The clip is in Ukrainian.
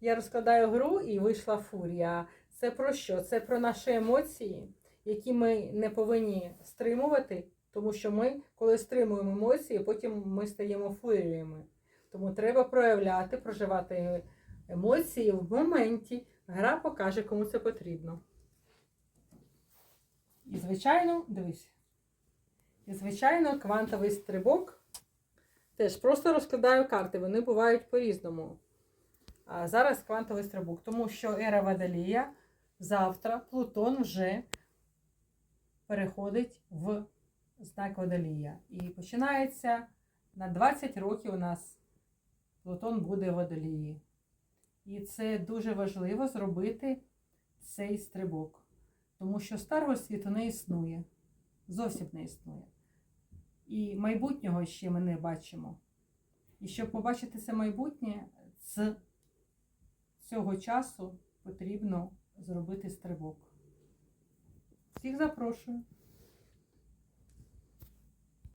Я розкладаю гру і вийшла фурія. Це про що? Це про наші емоції, які ми не повинні стримувати, тому що ми, коли стримуємо емоції, потім ми стаємо фуріями. Тому треба проявляти, проживати емоції в моменті. Гра покаже, кому це потрібно. І, звичайно, дивись. І, звичайно, квантовий стрибок. Теж просто розкладаю карти, вони бувають по-різному. А зараз квантовий стрибок, тому що ера Водолія завтра Плутон вже переходить в знак Водолія. І починається на 20 років у нас Плутон буде в Водолії. І це дуже важливо зробити цей стрибок. Тому що старого світу не існує. Зовсім не існує. І майбутнього ще ми не бачимо. І щоб побачити це майбутнє, з цього часу потрібно зробити стрибок. Всіх запрошую.